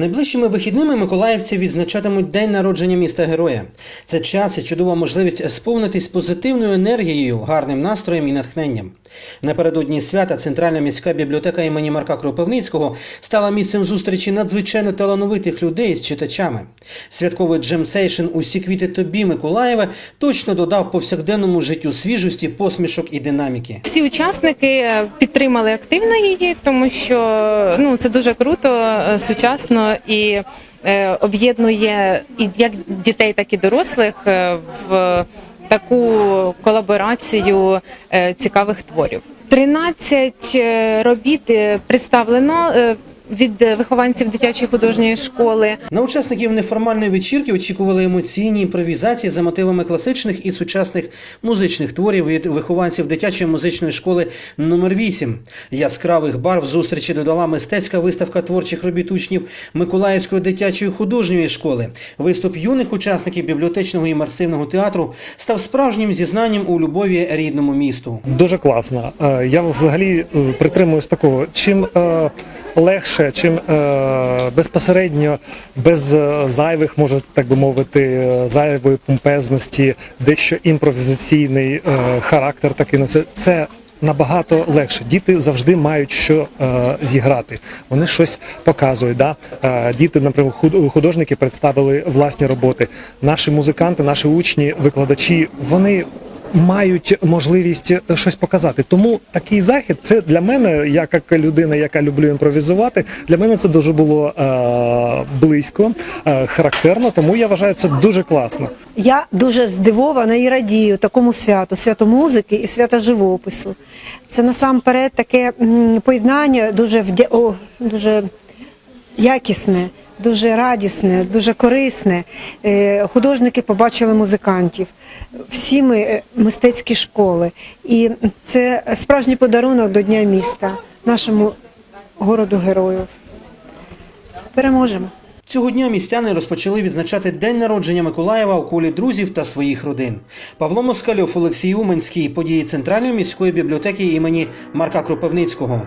Найближчими вихідними миколаївці відзначатимуть день народження міста героя. Це час і чудова можливість сповнитись позитивною енергією, гарним настроєм і натхненням. Напередодні свята Центральна міська бібліотека імені Марка Кропивницького стала місцем зустрічі надзвичайно талановитих людей з читачами. Святковий джемсейшн «Усі квіти тобі, Миколаєве» точно додав повсякденному життю свіжості, посмішок і динаміки. Всі учасники е, підтримали активно її, тому що ну це дуже круто, е, сучасно і е, об'єднує і як дітей, так і дорослих в таку колаборацію е, цікавих творів. 13 е, робіт е, представлено від вихованців дитячої художньої школи. На учасників неформальної вечірки очікували емоційні імпровізації за мотивами класичних і сучасних музичних творів від вихованців дитячої музичної школи номер 8 Яскравих барв зустрічі додала мистецька виставка творчих робіт учнів Миколаївської дитячої художньої школи. Виступ юних учасників бібліотечного і імерсивного театру став справжнім зізнанням у любові рідному місту. Дуже класно. Е, Я взагалі е, притримуюсь такого. Чим е, легше, чим е, безпосередньо, без е, зайвих, може так би мовити, е, зайвої помпезності, дещо імпровізаційний характер такий носить, це набагато легше. Діти завжди мають що зіграти. Вони щось показують. Да? Діти, наприклад, художники представили власні роботи. Наші музиканти, наші учні, викладачі, вони мають можливість е, щось показати. Тому такий захід це для мене, я як людина, яка люблю імпровізувати, для мене це дуже було е, близько, е, характерно. Тому я вважаю це дуже класно. Я дуже здивована і радію такому святу, святу музики і свята живопису. Це насамперед таке м, поєднання дуже вдя... О, дуже якісне, дуже радісне, дуже корисне. Е, Художники побачили музикантів. Всі ми е, мистецькі школи. І це справжній подарунок до Дня міста, нашому городу героїв. Переможемо. Цього дня містяни розпочали відзначати день народження Миколаєва у колі друзів та своїх родин. Павло Москальов, Олексій Уменський, події Центральної міської бібліотеки імені Марка Кропивницького.